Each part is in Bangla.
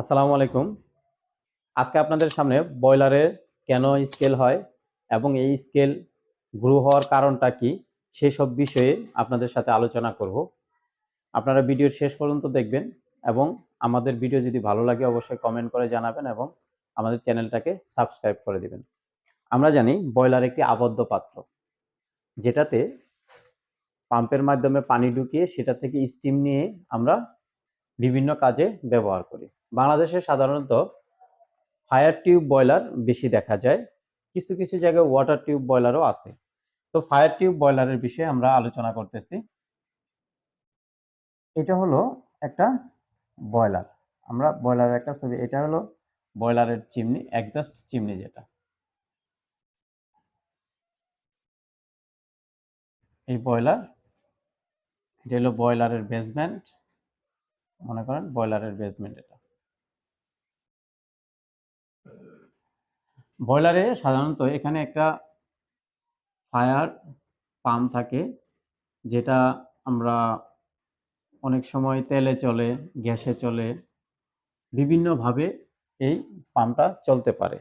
আসসালামু আলাইকুম। আজকে আপনাদের সামনে বয়লারে কেন স্কেল হয় এবং এই স্কেল গ্রো হওয়ার কারণটা কি সেসব বিষয়ে আপনাদের সাথে আলোচনা করব। আপনারা ভিডিওর শেষ পর্যন্ত দেখবেন এবং আমাদের ভিডিও যদি ভালো লাগে অবশ্যই কমেন্ট করে জানাবেন এবং আমাদের চ্যানেলটাকে সাবস্ক্রাইব করে দিবেন। আমরা জানি বয়লার একটি আবদ্ধ পাত্র, যেটাতে পাম্পের মাধ্যমে পানি ঢুকিয়ে সেটা থেকে স্টিম নিয়ে আমরা বিভিন্ন কাজে ব্যবহার করি। বাংলাদেশে সাধারণত ফায়ার টিউব বয়লার বেশি দেখা যায়। কিছু কিছু জায়গায় ওয়াটার টিউব বয়লারও আছে। তো ফায়ার টিউব বয়লারের বিষয়ে আমরা আলোচনা করতেছি। এটা হলো একটা বয়লার আমরা বয়লারের একটা ছবি, এটা হলো বয়লারের চিমনি একজাস্ট চিমনি যেটা। এই বয়লার এটা হলো বয়লারের বেসমেন্ট মনে করেন বয়লারের বেসমেন্ট এটা। বয়লারে সাধারণত এখানে একটা ফায়ার পাম্প থাকে, যেটা আমরা অনেক সময় তেলে চলে, গ্যাসে চলে, বিভিন্নভাবে এই পাম্পটা চলতে পারে।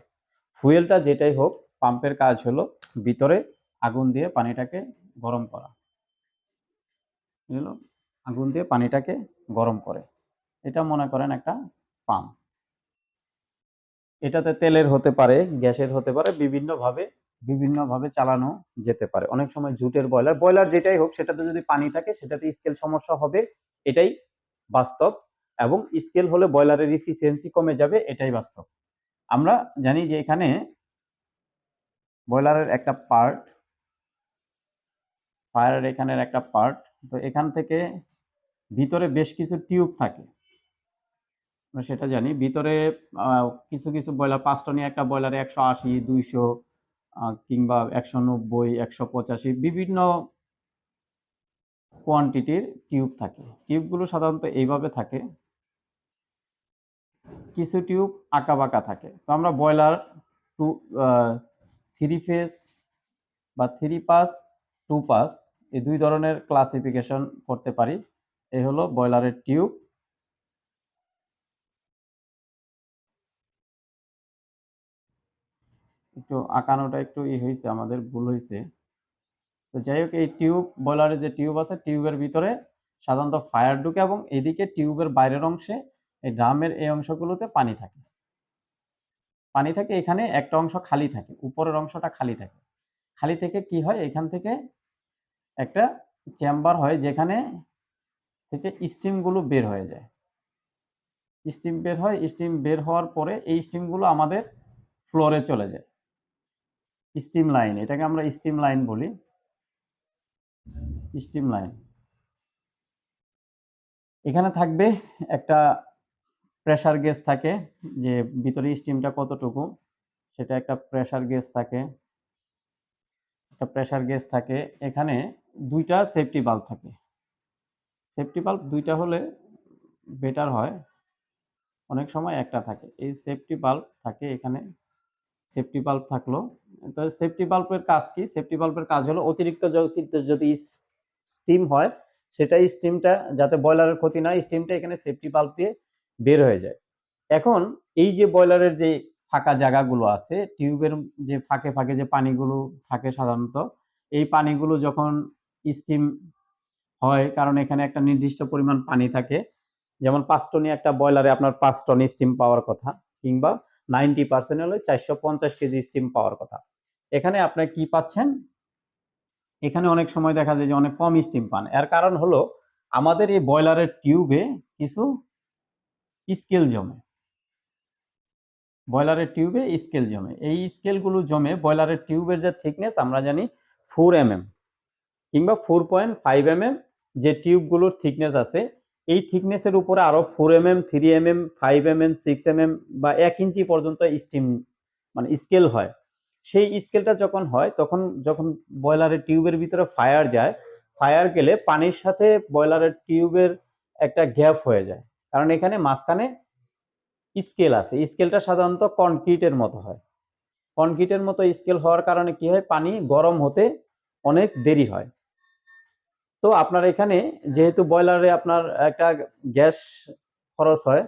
ফুয়েলটা যেটাই হোক, পাম্পের কাজ হলো ভিতরে আগুন দিয়ে পানিটাকে গরম করা। আগুন দিয়ে পানিটাকে গরম করে। এটা মনে করেন একটা পাম্প। এটাতে তেলের হতে পারে, গ্যাসের হতে পারে, বিভিন্নভাবে বিভিন্নভাবে চালানো যেতে পারে। অনেক সময় জুটের বয়লার বয়লার যেটাই হোক, সেটাতে যদি পানি থাকে, সেটাতে স্কেল সমস্যা হবে, এটাই বাস্তব। এবং স্কেল হলে বয়লারের ইফিসিয়েন্সি কমে যাবে, এটাই বাস্তব। আমরা জানি যে এখানে বয়লারের একটা পার্ট ফায়ারের এখানের একটা পার্ট তো এখান থেকে ভিতরে বেশ কিছু টিউব থাকে। সেটা জানি। ভিতরে কিছু কিছু ব্রয়লার, পাঁচটা নিয়ে একটা বয়লারে একশো আশি, দুইশো কিংবা একশো নব্বই, একশো পঁচাশি বিভিন্ন কোয়ান্টিটির টিউব থাকে। টিউবগুলো সাধারণত এইভাবে থাকে। কিছু টিউব আঁকা বাঁকা থাকে। তো আমরা বয়লার টু থ্রি ফেস বা থ্রি পাস টু পাস এই দুই ধরনের ক্লাসিফিকেশন করতে পারি। এই হলো বয়লারের টিউব। একটু আঁকানোটা একটু ই হয়েছে আমাদের ভুল হয়েছে তো যাই হোক এই টিউব বয়লারের যে টিউব আছে, টিউবের ভিতরে সাধারণত ফায়ার ঢুকে এবং এদিকে টিউবের বাইরের অংশে এই ড্রামের এই অংশগুলোতে পানি থাকে। পানি থাকে এখানে, একটা অংশ খালি থাকে, উপরের অংশটা খালি থাকে। খালি থেকে কি হয়? এখান থেকে একটা চেম্বার হয় যেখানে থেকে স্টিমগুলো বের হয়ে যায়। স্টিম বের হয়, স্টিম বের হওয়ার পরে এই স্টিমগুলো আমাদের ফ্লোরে চলে যায়। স্টিম লাইন এটাকে আমরা স্টিম লাইন বলি। স্টিম লাইন এখানে থাকবে একটা প্রেসার গেজ থাকে, যে ভিতরে স্টিমটা কতটুকু, সেটা একটা প্রেসার গেজ থাকে। একটা প্রেসার গেজ থাকে, এখানে দুইটা সেফটি বাল্ব থাকে। সেফটি বাল্ব দুইটা হলে বেটার হয়। অনেক সময় একটা থাকে। এই সেফটি বাল্ব থাকে এখানে। সেফটি বাল্ব থাকল। তো সেফটি বাল্বের কাজ কি? সেফটি বাল্বের কাজ হলো অতিরিক্ত যদি স্টিম হয় সেটা স্টিমটা যাতে বয়লারের ক্ষতি না স্টিমটা এখানে সেফটি বাল্ব দিয়ে বের হয়ে যায়। এখন এই যে বয়লারের যে ফাঁকা জায়গাগুলো আছে টিউবের যে ফাঁকে ফাঁকে যে পানিগুলো থাকে সাধারণত, এই পানিগুলো যখন স্টিম হয়, কারণ এখানে একটা নির্দিষ্ট পরিমাণ পানি থাকে, যেমন পাঁচ টনি একটা বয়লারে আপনার পাঁচ টন স্টিম পাওয়ার কথা, কিংবা নাইনটি পার্সেন্ট হলে চারশো পঞ্চাশ কেজি স্টিম পাওয়ার কথা। এখানে আপনি কি পাচ্ছেন? এখানে অনেক সময় দেখা যায় যে অনেক কম স্টিম পান। এর কারণ হলো আমাদের এই বয়লারের টিউবে কিছু স্কেল জমে। বয়লারের টিউবে স্কেল জমে। এই স্কেলগুলো জমে বয়লারের টিউবের যে থিকনেস আমরা জানি ফোর এম কিংবা ফোর পয়েন্ট ফাইভ এম যে টিউবগুলোর থিকনেস আছে এই থিকনেসের উপরে আরও four M M three M M five M M six M M বা এক ইঞ্চি পর্যন্ত স্টিম মানে স্কেল হয়। সেই স্কেলটা যখন হয়, তখন যখন বয়লারের টিউবের ভিতরে ফায়ার যায় ফায়ার গেলে পানির সাথে বয়লারের টিউবের একটা গ্যাপ হয়ে যায়। কারণ এখানে মাঝখানে স্কেল আছে। স্কেলটা সাধারণত কনক্রিটের মতো হয়। কনক্রিটের মতো স্কেল হওয়ার কারণে কি হয়? পানি গরম হতে অনেক দেরি হয়। তো আপনার এখানে যেহেতু বয়লারে আপনার একটা গ্যাস খরচ হয়,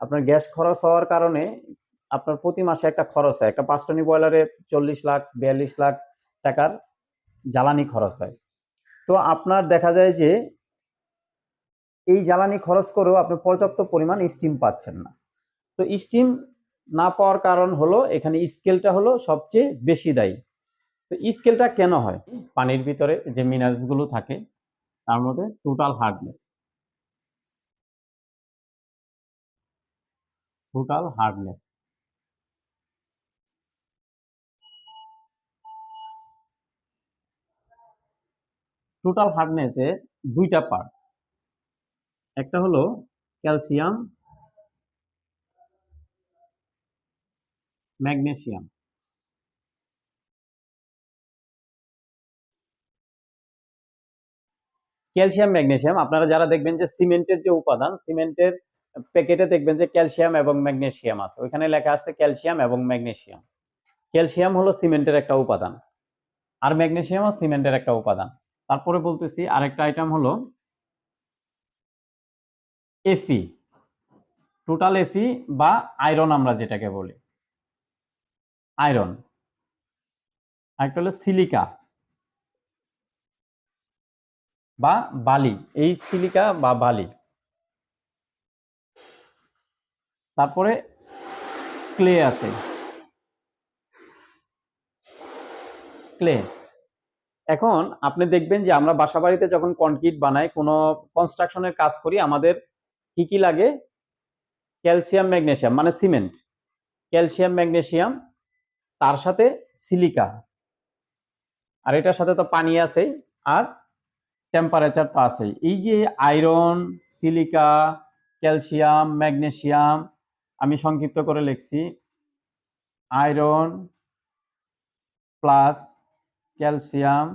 আপনার গ্যাস খরচ হওয়ার কারণে আপনার প্রতি মাসে একটা খরচ হয়। একটা পাঁচটনি বয়লারে চল্লিশ লাখ, বিয়াল্লিশ লাখ টাকার জ্বালানি খরচ হয়। তো আপনার দেখা যায় যে এই জ্বালানি খরচ করেও আপনি পর্যাপ্ত পরিমাণ স্টিম পাচ্ছেন না। তো স্টিম না পাওয়ার কারণ হলো এখানে স্কেলটা হলো সবচেয়ে বেশি দায়ী। তো স্কেলটা কেন হয়? পানির ভিতরে যে মিনারেলসগুলো থাকে তার মধ্যে total hardness total hardness total হার্ডনেসে দুইটা পার্ট একটা হলো ক্যালসিয়াম ম্যাগনেসিয়াম ক্যালসিয়াম, ম্যাগনেসিয়াম। আপনারা যারা দেখবেন যে সিমেন্টের যে উপাদান, সিমেন্টের প্যাকেটে দেখবেন যে ক্যালসিয়াম এবং ম্যাগনেশিয়াম আছে। ওইখানে লেখা আছে ক্যালসিয়াম এবং ম্যাগনেসিয়াম। ক্যালসিয়াম হলো সিমেন্টের একটা উপাদান আর ম্যাগনেসিয়ামও সিমেন্টের একটা উপাদান। তারপরে বলতেছি আরেকটা আইটেম হলো এফি টোটাল এফি বা আয়রন আমরা যেটাকে বলি। আয়রন আরেকটা হলো সিলিকা বা বালি, এই সিলিকা বা বালি। তারপরে ক্লে আছে। ক্লে। এখন আপনি দেখবেন যে আমরা বাসাবাড়িতে যখন কনক্রিট বানাই, কোনো কনস্ট্রাকশনের কাজ করি, আমাদের কি কি লাগে? ক্যালসিয়াম, ম্যাগনেসিয়াম মানে সিমেন্ট। ক্যালসিয়াম, ম্যাগনেসিয়াম, তার সাথে সিলিকা। আর এটার সাথে তো পানি আছে আর টেম্পারেচার তো আছেই। এই যে আয়রন সিলিকা ক্যালসিয়াম ম্যাগনেসিয়াম আমি সংক্ষিপ্ত করে লিখছি। Iron plus calcium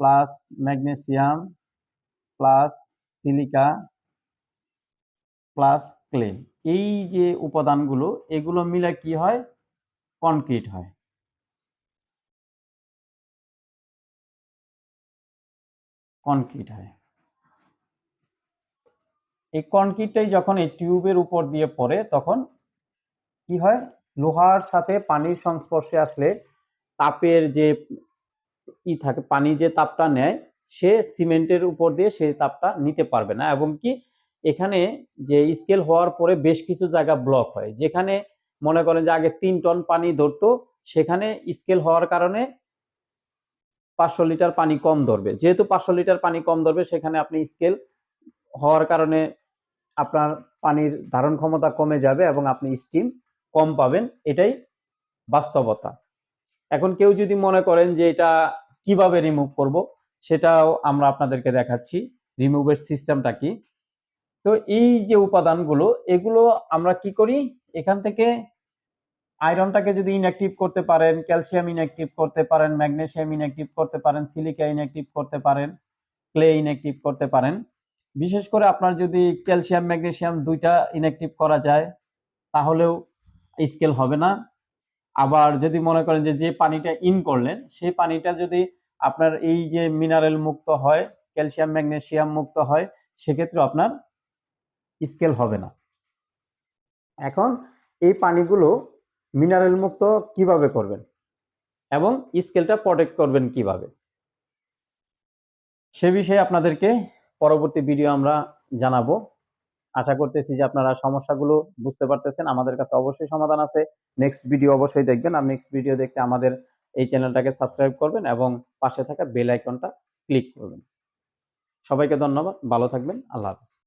plus magnesium plus silica plus clay এই যে উপাদানগুলো, এগুলো মিলে কি হয়? কনক্রিট হয়। কনক্রিট হয়। এই কনক্রিটটাই যখন এই টিউবের উপর দিয়ে পড়ে, তখন কি হয়? লোহার সাথে পানির সংস্পর্শে আসলে তাপের যে ই থাকে, পানি যে তাপটা নেয়, সে সিমেন্টের উপর দিয়ে সেই তাপটা নিতে পারবে না। এবং কি এখানে যে স্কেল হওয়ার পরে বেশ কিছু জায়গা ব্লক হয়। যেখানে মনে করেন যে আগে তিন টন পানি ধরতো, সেখানে স্কেল হওয়ার কারণে পাঁচশো লিটার পানি কম ধরবে। যেহেতু পাঁচশো লিটার পানি কম ধরবে, সেখানে আপনি স্কেল হওয়ার কারণে আপনার পানির ধারণ ক্ষমতা কমে যাবে এবং আপনি স্টিম কম পাবেন। এটাই বাস্তবতা। এখন কেউ যদি মনে করেন যে এটা কীভাবে রিমুভ করব, সেটাও আমরা আপনাদেরকে দেখাচ্ছি। রিমুভের সিস্টেমটা কি? তো এই যে উপাদানগুলো, এগুলো আমরা কি করি? এখান থেকে আয়রনটাকে যদি ইনঅ্যাক্টিভ করতে পারেন ক্যালসিয়াম ইনঅ্যাক্টিভ করতে পারেন ম্যাগনেসিয়াম ইনঅ্যাক্টিভ করতে পারেন সিলিকা ইনঅ্যাক্টিভ করতে পারেন ক্লে ইনঅ্যাক্টিভ করতে পারেন। বিশেষ করে আপনার যদি ক্যালসিয়াম ম্যাগনেসিয়াম দুইটা ইনঅ্যাক্টিভ করা যায়, তাহলেও স্কেল হবে না। আবার যদি মনে করেন যে যে পানিটা ইন করলেন, সেই পানিটা যদি আপনার এই যে মিনারেল মুক্ত হয় ক্যালসিয়াম ম্যাগনেসিয়াম মুক্ত হয় সেক্ষেত্রে আপনার স্কেল হবে না। এখন এই পানিগুলো মিনারেল মুক্ত কীভাবে করবেন? এবং স্কেলটা প্রোটেক্ট করবেন কীভাবে? সে বিষয়ে আপনাদেরকে পরবর্তী ভিডিও আমরা জানাব। আশা করতেছি যে আপনারা সমস্যাগুলো বুঝতে পারতেছেন। আমাদের কাছে অবশ্যই সমাধান আছে। নেক্সট ভিডিও অবশ্যই দেখবেন আর নেক্সট ভিডিও দেখতে আমাদের এই চ্যানেলটাকে সাবস্ক্রাইব করবেন এবং পাশে থাকা বেল আইকনটা ক্লিক করবেন। সবাইকে ধন্যবাদ। ভালো থাকবেন। আল্লাহ হাফিজ।